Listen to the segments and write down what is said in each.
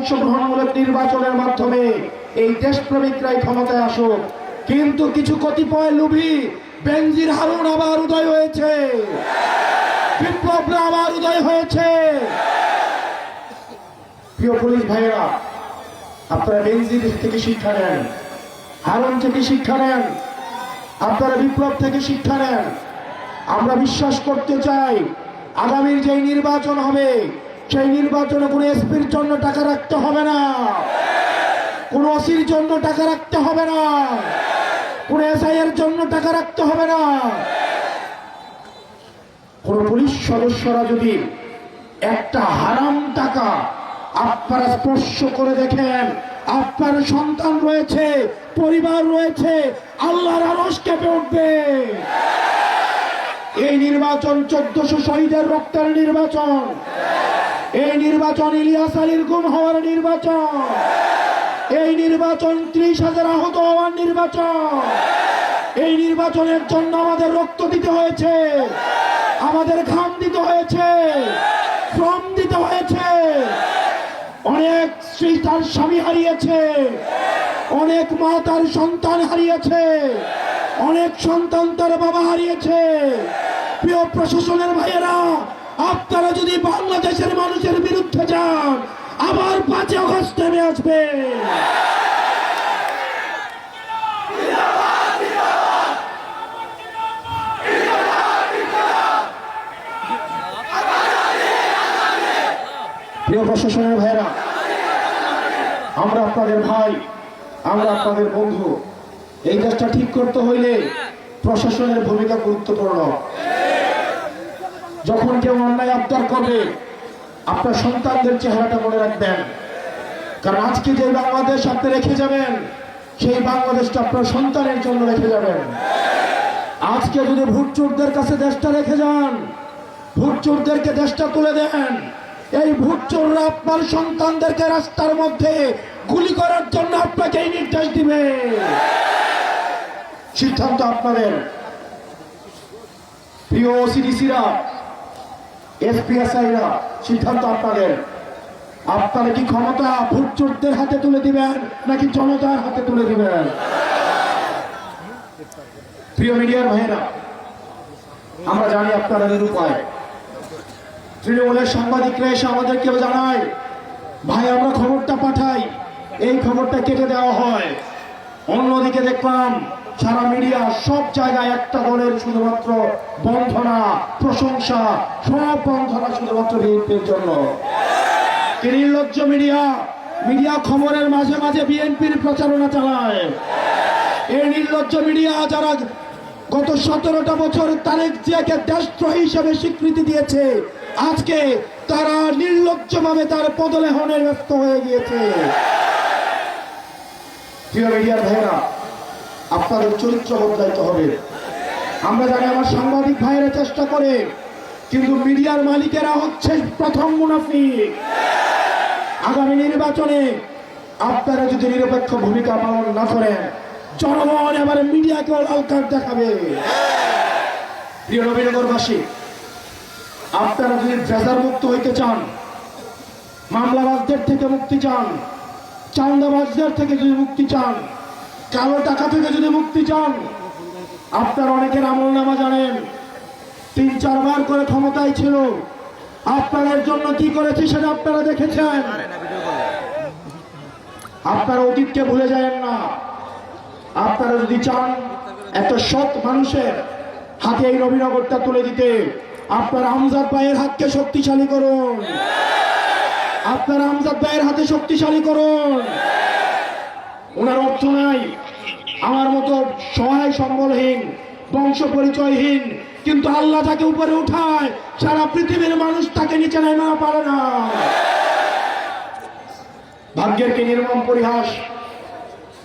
অংশগ্রহণমূলক নির্বাচনের মাধ্যমে এই দেশপ্রেমিকরাই ক্ষমতায় আসুক। কিন্তু কিছু কতিপয় লুভি, বেনজির হারুন আবার উদয় হয়েছে। বিপ্লবরা আবার উদয় হয়েছে। প্রিয় পুলিশ ভাইয়েরা, আপনারা বেনজির থেকে শিক্ষা নেন, হারুন থেকে শিক্ষা নেন, আপনারা বিপ্লব থেকে শিক্ষা নেন। আমরা বিশ্বাস করতে চাই, আগামীর যেই নির্বাচন হবে সেই নির্বাচনে কোনো এসপির জন্য টাকা রাখতে হবে না। কোনো ওসির জন্য টাকা রাখতে হবে না। কোনো এসআই এর জন্য টাকা রাখতে হবে না। কোন পুলিশ সদস্যরা যদি একটা হারাম টাকা আপনারা স্পর্শ করে দেখেন, আপনার সন্তান রয়েছে, পরিবার রয়েছে, আল্লাহর আরস কেঁপে উঠবে। এই নির্বাচন চোদ্দশো শহীদের রক্তের নির্বাচন। এই নির্বাচন ইলিয়াস আলীর গুম হওয়ার নির্বাচন। এই নির্বাচন ত্রিশ হাজার আহত হওয়ার নির্বাচন। এই নির্বাচনের জন্য আমাদের রক্ত দিতে হয়েছে। আমাদের ঘাম দিতে হয়েছে। শ্রম দিতে হয়েছে। অনেক স্ত্রী তার স্বামী হারিয়েছে। অনেক মা তার সন্তান হারিয়েছে। অনেক সন্তান তার বাবা হারিয়েছে। প্রিয় প্রশাসনের ভাইয়েরা আপনারা যদি বাংলাদেশের মানুষের বিরুদ্ধে যান, আবার পাঁচই অগস্ট নেমে আসবে। প্রিয় প্রশাসনের ভাইয়েরা, আমরা আপনাদের ভাই, আমরা আপনাদের বন্ধু, এই দেশটা ঠিক করতে হইলে প্রশাসনের ভূমিকা গুরুত্বপূর্ণ। যখন কেউ অন্যায় আবদার করবে, আপনার সন্তানদের চেহারাটা মনে রাখবেন। কারণ আজকে যে বাংলাদেশ আপনি রেখে যাবেন, সেই বাংলাদেশটা আপনার সন্তানের জন্য রেখে যাবেন। আজকে যদি ভুটচোরদের কাছে দেশটা রেখে যান ভুটচোরদেরকে দেশটা তুলে দেন, এই ভুটচোররা আপনার সন্তানদেরকে রাস্তার মধ্যে গুলি করার জন্য আপনাকে এই নির্দেশ দিবে। সিদ্ধান্ত আপনাদের। প্রিয় সিডিসিরা এসপিএসআইরা সিদ্ধান্ত আপনাদের। আপনারা কি ক্ষমতা ভোটচোরদের হাতে তুলে দিবেন, নাকি জনতার হাতে তুলে দিবেন? প্রিয় মিডিয়ার ভাইয়েরা, আমরা জানি আপনারা নিরুপায়। তৃণমূলের সাংবাদিকরা এসে আমাদেরকে জানায়, ভাই, আমরা খবরটা পাঠাই, এই খবরটা কেটে দেওয়া হয়। অন্যদিকে দেখলাম সারা মিডিয়া সব জায়গায় একটা দলের শুধুমাত্র বন্ধনা, প্রশংসা, সব বন্ধনা শুধুমাত্র বিএনপির জন্য। নির্লজ্জ মিডিয়া! মিডিয়া খবরের মাঝে মাঝে বিএনপির প্রচারণা চালায়। এই নির্লজ্জ মিডিয়া যারা গত সতেরোটা বছর তারেক জিয়াকে দেশদ্রোহী হিসেবে স্বীকৃতি দিয়েছে, আজকে তারা নির্লজ্জভাবে তার পদলেহনের ব্যস্ত হয়ে গিয়েছে। প্রিয় মিডিয়ার ভাইয়েরা আপনাদের চরিত্র বদলাইতে হবে। আমরা জানি আমার সাংবাদিক ভাইয়েরা চেষ্টা করে, কিন্তু মিডিয়ার মালিকেরা হচ্ছে প্রথম মুনাফিক। আগামী নির্বাচনে আপনারা যদি নিরপেক্ষ ভূমিকা পালন না করেন, জনগণ এবার মিডিয়াকে লাল কার্ড দেখাবে। প্রিয় নবীনগরবাসী, আপনারা যদি ড্রেজার মুক্ত হইতে চান, মামলাবাজদের থেকে মুক্তি চান চান্দাবাজদের থেকে যদি মুক্তি চান কালো টাকা থেকে যদি মুক্তি চান, আপনার অনেকের আমল নামা জানেন, তিন, চারবার করে ক্ষমতায় ছিল। আপনাদের জন্য কি করেছি সেটা আপনারা দেখেছেন। আপনারা অতীতকে ভুলে যাবেন না। আপনারা যদি চান একটা সৎ মানুষের হাতে এই নবীনগরটা তুলে দিতে, আপনার আমজাদ ভাইয়ের হাতকে শক্তিশালী করুন। আপনার আমজাদ ভাইয়ের হাতে শক্তিশালী করুন। ওনার অর্থ নাই। আমার মতো সহায় সম্বলহীন বংশ পরিচয়হীন কিন্তু আল্লাহ তাকে উপরে উঠায়, সারা পৃথিবীর মানুষ তাকে নিচে নেমা পারে না। ভাগ্যের কি নির্মম পরিহাস?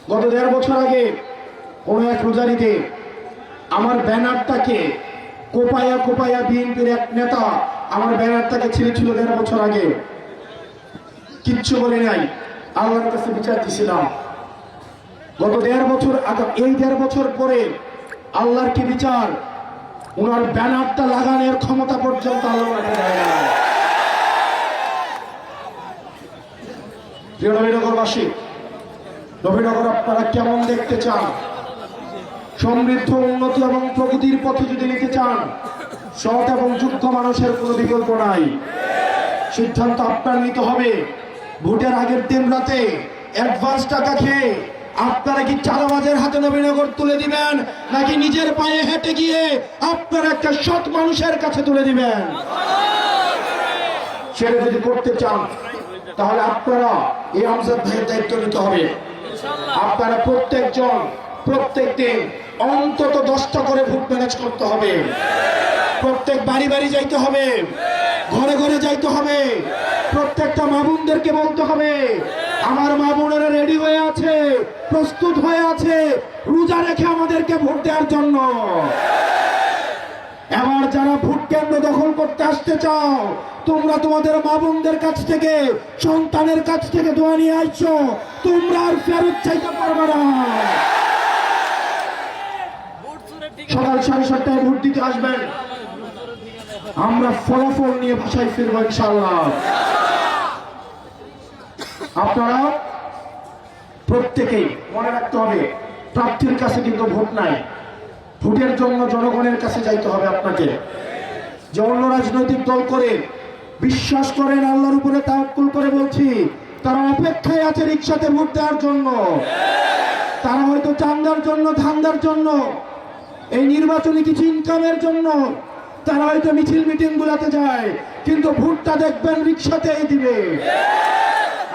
গত দেড় বছর আগে কোন এক রোজারিতে আমার ব্যানারটাকে কোপায়া কোপায়া বিএনপির এক নেতা আমার ব্যানারটাকে ছিঁড়েছিল দেড় বছর আগে। কিচ্ছু বলে নাই। আল্লাহর কাছে বিচার দিছিলাম। গত দেড় বছর এই দেড় বছর পরে আল্লাহর কি বিচার? ওনার ব্যানারটা লাগানোর ক্ষমতা পর্যন্ত নবীনগরবাসী, নবীনগর আপনারা কেমন দেখতে চান? সমৃদ্ধ, উন্নতি এবং প্রগতির পথে যদি নিতে চান, সৎ এবং যোগ্য মানুষের কোনো বিকল্প নাই। সিদ্ধান্ত আপনার নিতে হবে। ভোটের আগের দিন রাতে অ্যাডভান্স টাকা খেয়ে আপনারা কি চালাবাজের হাতে নবীনগর তুলে দিবেন নাকি নিজের পায়ে হেঁটে গিয়ে আপনারা একটা সৎ মানুষের কাছে তুলে দিবেন? সেটা যদি করতে চান তাহলে আপনারা এই আমজাদ ভাইয়ের দায়িত্ব নিতে হবে। আপনারা প্রত্যেকজন প্রত্যেক দিন অন্তত দশটা করে ভোট ম্যানেজ করতে হবে। প্রত্যেক বাড়ি বাড়ি যাইতে হবে। ঘরে ঘরে যাইতে হবে। প্রত্যেকটা মা বোনদেরকে বলতে হবে আমার মা বোনেরা রেডি হয়ে আছে। প্রস্তুত হয়ে আছে। রোজা রেখে আমাদেরকে ভোট দেওয়ার জন্য। এবার যারা ভোট কেন্দ্র দখল করতে আসতে চাও, তোমরা তোমাদের মা বোনদের কাছ থেকে, সন্তানের কাছ থেকে দোয়া নিয়ে আসছো, তোমরা আর ফেরত চাইতে পারবে না। সকাল সাড়ে সাতটায় ভোট দিতে আসবেন। আমরা ফলাফল নিয়ে ভাষায় ফিরবো ইনশাল্লাহ আপনারা প্রত্যেকেই মনে রাখতে হবে, প্রার্থীর কাছে কিন্তু ভোট নাই। ভোটের জন্য জনগণের কাছে যাইতে হবে আপনাকে। যে অন্য রাজনৈতিক দল করে, বিশ্বাস করেন, আল্লাহর উপরে তাওয়াক্কুল করে বলছি, তারা অপেক্ষায় আছে রিক্সাতে ভোট দেওয়ার জন্য। তারা হয়তো চান্দার জন্য, ধান্দার জন্য, এই নির্বাচনী কিছু ইনকামের জন্য। তারা হয়তো মিছিল মিটিং গুলাতে যায়, কিন্তু ভোটটা দেখবেন রিক্সাতেই দিবে।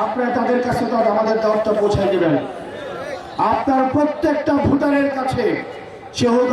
আপনারা তাদের কাছে তো আমাদের দরটা পৌঁছাই দেবেন। আপনার প্রত্যেকটা ভোটারের কাছে সে হোক